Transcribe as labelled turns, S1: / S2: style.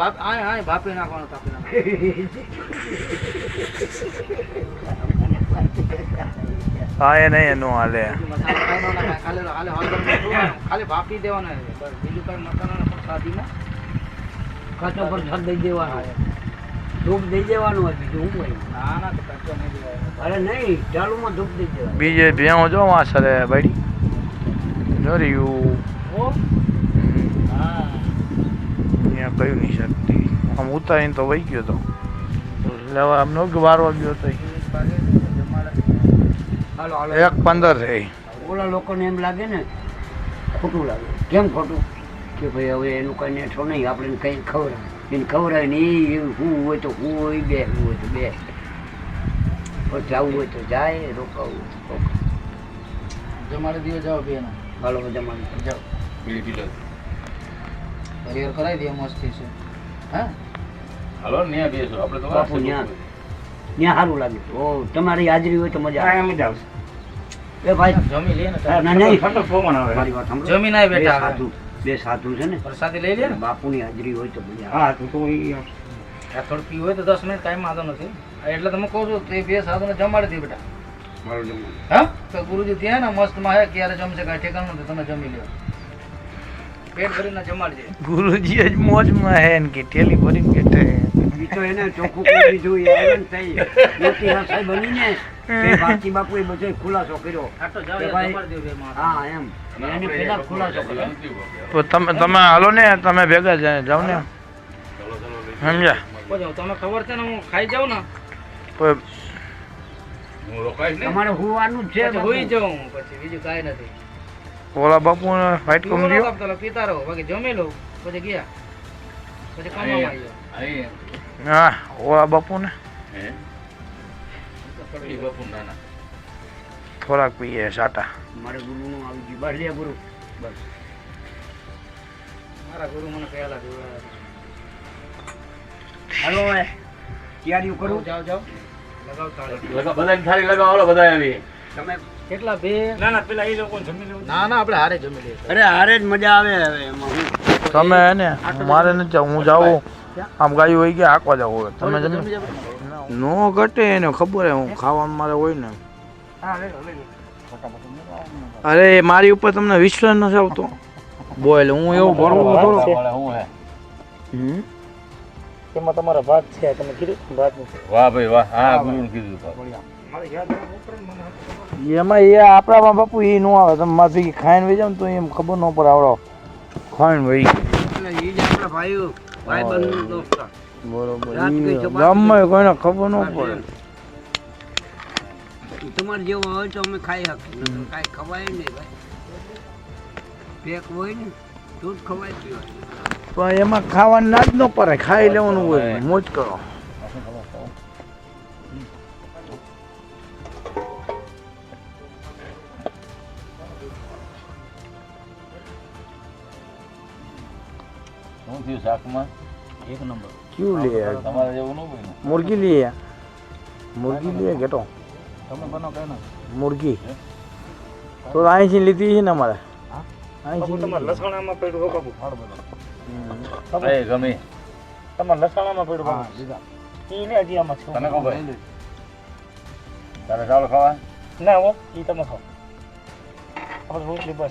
S1: ભાપ આય આય ભાપી નાખવાનું તાપી નાખવાનું.
S2: હા એ નહીં હાલે.
S1: ન નાખાય. ખાલી ખાલી ભાપી દેવાના બીજું કાંઈ મસાલા નથી સાદીમાં
S3: કાચો છત દઈ દેવાનો. ધૂપ દઈ દેવાનું હોય બીજું શું હોય?
S1: ના ના તો કાચો નહીં દેવાય.
S3: અરે નહીં ચાલુમાં ધૂપ દઈ દેવાનું.
S2: બીજે ભેવું જો વાસરે બાડી જો રહ્યું.
S1: હા.
S2: અહીંયા કયું નહીં શકતી આમ ઉતારીને તો વહી ગયો તો. એટલે આમ નો વારવા ગયો તો
S1: એક જમાડે.
S2: પંદર છે
S3: ઓલા લોકોને એમ લાગે ને ખોટું લાગે. કેમ ખોટું? કે ભાઈ હવે એનું કઈ નેઠો નહીં આપણે કંઈ ખવડાવે એને ખવડાવે ને એ હું હોય તો હું હોય બે હું હોય તો બે. પછી જવું હોય તો જાય રોકાવું હોય તો રોકાય.
S1: જમાડી દીધો જાઓ બે ના
S3: હાલો મારી
S1: જાઓ. હરિહર કરાવી દે મસ્તી છે. હા?
S4: હાલો ને બેસો. આપણે તો
S3: બાપુ ન્યા. ત્યાં સારું લાગે. ઓ તમારી હાજરી હોય તો મજા આવે.
S4: કાયમ જ આવશે.
S3: એ ભાઈ
S1: જમી લે ને
S3: ના, નહીં.
S4: ફટો ફોન આવે.
S3: મારી વાત સાંભળો.
S1: જમીને આય બેઠા.
S3: સાધુ બે સાધુ છે ને.
S1: પ્રસાદી લઈ લે ને.
S3: બાપુની હાજરી હોય તો મજા
S4: હા તો તો
S1: આ થોડું પી હોય તો દસ મિનિટ ટાઈમ આવતો નથી. એટલે તમે કહો છો તે બે સાધુને જમાડી દે બેટા.
S3: મારું જમવાનું.
S1: હા? તો ગુરુજી ત્યાં ને મસ્તમાં હે ક્યારે જમશે કાંઈ ઠેકાણું નથી તમે જમી લ્યો. પેટ ભરીને જમાડજે.
S2: ગુરુજી જ મોજમાં હે ને કે ઠેલી ભરીને બેઠે
S3: ઈ તો એને ચોખ્ખું કરી જોઈએ એ થઈ મોટી હસાઈ બનીને તે બાપુ એ બધો ખુલાસો કર્યો.
S1: આટલો તો માણસ.
S3: હા એમ. એને પેલા ખુલાસો કર્યો.
S2: તો તમે તમે હાલો ને તમે ભેગા જ જાઓ ને. સમજ્યા?
S1: તમને ખબર છે ને હું ખાઈ જાઉં ને?
S3: તમારે હોવાનું છે
S1: હોઈ જાઉં પછી બીજું કાંઈ નથી.
S2: ઓલા બાપુ ફાઈટ
S1: પીવો
S2: કરી
S1: નતો
S2: દો
S1: પીતા રહો બાકી જમી લઉં પછી ગયા. પછી કમાવા આવ્યો
S2: હા ઓલા બાપુ ને
S4: હે બાપુ નાના.
S2: થોડાક પીએ સાટા.
S3: મારે ગુરુ નું આવી ગયું. બાર લે ગુરુ. બસ.
S1: મારા ગુરુ મને પહેલા જોયા
S3: હાલો તૈયારીઓ કરું.
S1: જાઓ જાઓ. લગાવ તાળી
S4: લગાવ બધા થાળી લગાવો બધા આવી.
S3: તમે
S1: કેટલા બે?
S4: ના ના પેલા એ લોકો જમી લેવું.
S1: ના ના આપણે હારે જમી લઈએ.
S3: અરે હારે જ મજા આવે હવે એમાં.
S2: તમે હે ને મારે નથી હું જાઉં. આમ ગાયું હોય ગયા આકવા જાવ હોય. તમે
S1: જમી
S2: નો ઘટે એને ખબર હે હું ખાવાનું મારે હોય ને. અરે મારી ઉપર તમને વિશ્વાસ નથી આવતો? બોલ હું એવું ભરવું થોડો
S4: હું હે.
S2: હમ?
S1: એમાં તમારા ભાત છે તમે કીધું ભાગ
S4: વાહ ભાઈ વાહ હા ગુરુ કીધું.
S2: એમાં એ આપણામાં બાપુ એ નો આવે. તમે મારી ભેગી ખાઈને વહી જાવ તો એમ ખબર ન પડે આવડો. ખાઈને વહી બરોબર. કોઈને ખબર ન પડે.
S3: તમારે જેવો હોય તો અમે ખાઈ શકીએ. કાંઈ ખવાય નહીં ભાઈ. પેક હોય ને દૂધ ખવાય પીવાય.
S2: પણ એમાં ખાવાનું ના જ ન પડે ખાઈ લેવાનું હોય મોજ કરો.
S4: શું થયું શાકમાં?
S1: એક નંબર.
S2: ક્યું લે
S4: તમારે જેવું ન હોય ને.
S2: મુર્ગી મુર્ગી ઘેટો.
S1: તમે બનો કઈ ના.
S2: મુર્ગી તો અહીંથી લીધી છે ને અમારે? અહીંથી
S1: લસણામાં પડ્યું હો.
S4: એ ગમે.
S1: તમારે લસણામાં પડ્યું ઈ ને હજી આમાં છું.
S4: તને કહો ભાઈ તારે ચાલો ખાવા?
S1: ના હો એ તમે ખાઓ. આપણે રોટલી બસ.